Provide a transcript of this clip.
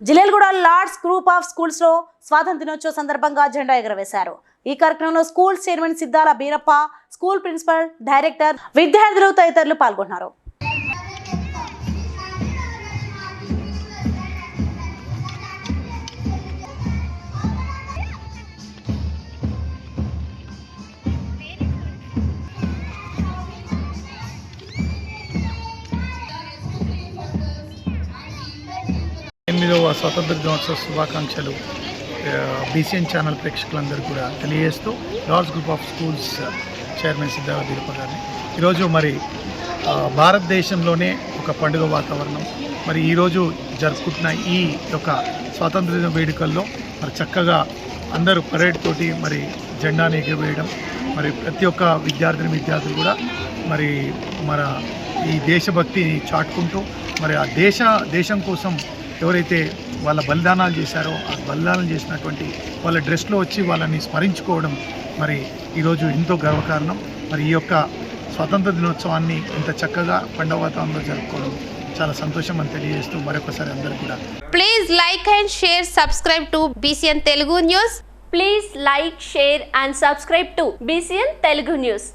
Jillelaguda Lord's group of స్కూల్స్లో స్వాతంత్ర దినోత్సవ సందర్భంగా జెండా ఎగరవేశారు. ఈ కార్యక్రమంలో school chairman Siddhala Beerappa school principal director విద్యార్థులు తదితరులు పాల్గొన్నారు. ఎనిమిదవ స్వతంత్ర దినోత్సవ శుభాకాంక్షలు బీసీఎన్ ఛానల్ ప్రేక్షకులందరూ కూడా తెలియజేస్తూ Lords group of schools chairman Siddhartha Deepa గారిని. ఈరోజు మరి భారతదేశంలోనే ఒక పండుగ వాతావరణం. మరి ఈరోజు జరుపుకుంటున్న ఈ యొక్క స్వాతంత్ర దిన వేడుకల్లో మరి చక్కగా అందరూ పరేడ్ తోటి మరి జెండాను ఎగిరవేయడం మరి ప్రతి ఒక్క విద్యార్థిని విద్యార్థులు కూడా మరి మన ఈ దేశభక్తిని చాటుకుంటూ మరి ఆ దేశ దేశం కోసం ఎవరైతే వాళ్ళ బలిదానాలు చేశారో ఆ బలిదానం చేసినటువంటి వాళ్ళ డ్రెస్లో వచ్చి వాళ్ళని స్మరించుకోవడం మరి ఈరోజు ఎంతో గర్వకారణం. మరి ఈ యొక్క స్వతంత్ర దినోత్సవాన్ని ఇంత చక్కగా పండగ వాతావరణంలో జరుపుకోవడం చాలా సంతోషం అని తెలియజేస్తూ మరొకసారి అందరూ కూడా. Please like and share subscribe to BCN Telugu news please like share and subscribe to BCN Telugu news